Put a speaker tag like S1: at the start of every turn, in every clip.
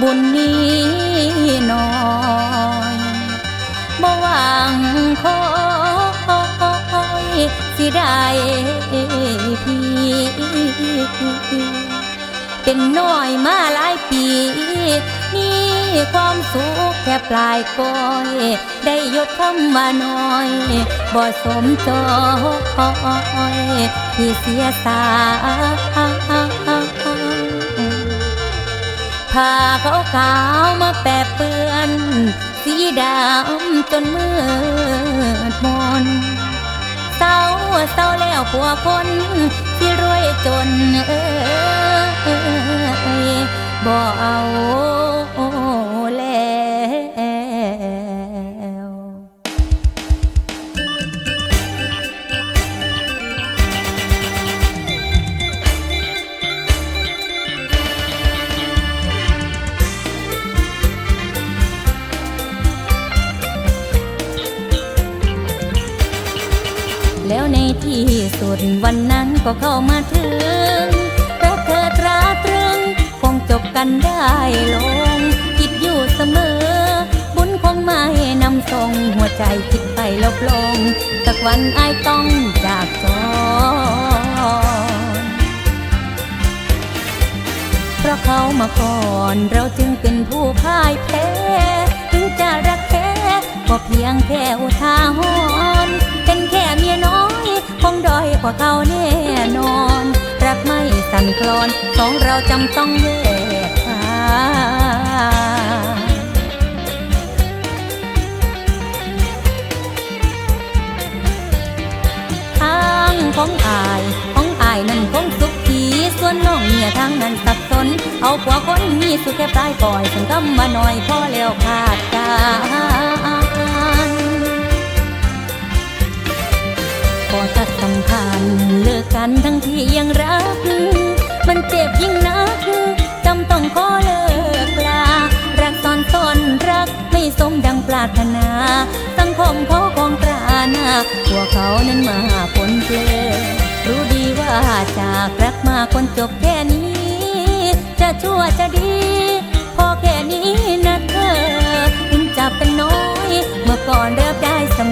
S1: บุญนี้น้อยบ่หวังคอยสิได้พี่เป็นน้อยมาหลายปีมีความสุขแค่ปลายก้อย ได้ยศคำว่าน้อยบ่สมจอยที่เสียสา ผ้าขาวขาวมาแปะเปื้อน สีดำจนมืดมนเศร้าเศร้าแล้วผัวคนที่รวยจนเออ ดวันนั้นก็เข้ามาถึงรักเธอตราตรึง คงจบกันได้ลง คิดอยู่เสมอ บุญคงไม่นำส่งหัวใจคิดไปลบลง สักวันอายต้องจากจรเพราะเขามาก่อนเราจึงเป็นผู้พ่ายแพ้ถึงจะรักแท้ก็เพียงแค่อุทาหรณ์เป็นแค่ ด้อยกว่าเขาแน่นอน รักไม่สั่นคลอนสองเราจำต้องแยกทางทางของอายของอายนั้นคงสุขทีส่วนน้องเมียทางนั้นสับสน เอากว่าคนมีสุขแค่ปลายปล่อยสังคำมาหน่อยพอแล้วขาดกัน พอตัดสัมพันเลิกกันทั้งที่ยังรัก มันเจ็บยิ่งนักจำต้องขอเลิกลา รักตอนต้นรักไม่สมดังปรารถนา สังคมเขาคงตราหน้าพวกเขานั้นมาผลเพลรู้ดีว่าจากรักมาคนจบแค่นี้ จะชั่วจะดี พอแค่นี้นะเธอถึงจะเป็นน้อย เมื่อก่อนเรียบได้เส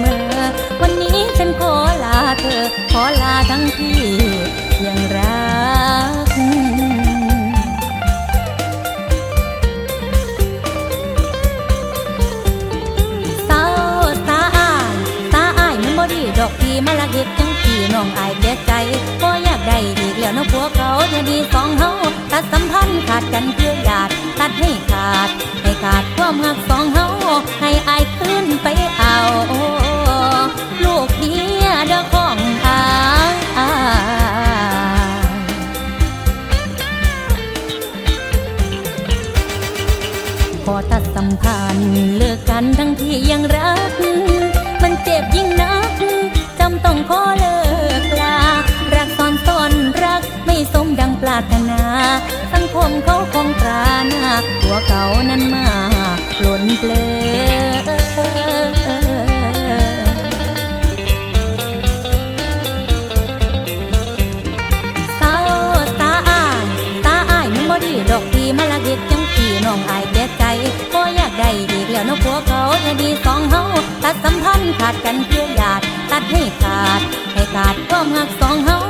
S1: มอ เฮ็ดจังพี่น้องอายเสียใจบ่อยากได้อีกแล้วน้องผัวเขาอย่าดีสองเฮาตัดสัมพันธ์ขาดกันเพื่อญาติตัดให้ขาด ให้ขาดความหักสองเฮาให้อายขึ้นไปเอา ลูกเดียเด้อของอายพอตัดสัมพันธ์เลิกกันทั้งที่ยังรัการถนา สังคมเขาคงตราหน้าตัวเขานั้นมาหล่นเปลือสาวตาอายตาอายมันบ่ดีดอกพี่มาละเฮ็ดจังพี่น้องอายเสียใจบ่อยากได้อีกแล้วน้องผัวเขาอย่ดีสองเฮาตัดสัมพันธ์ขาดกันเพื่อญาติตัดให้ขาด ให้ขาดความหักสองเฮา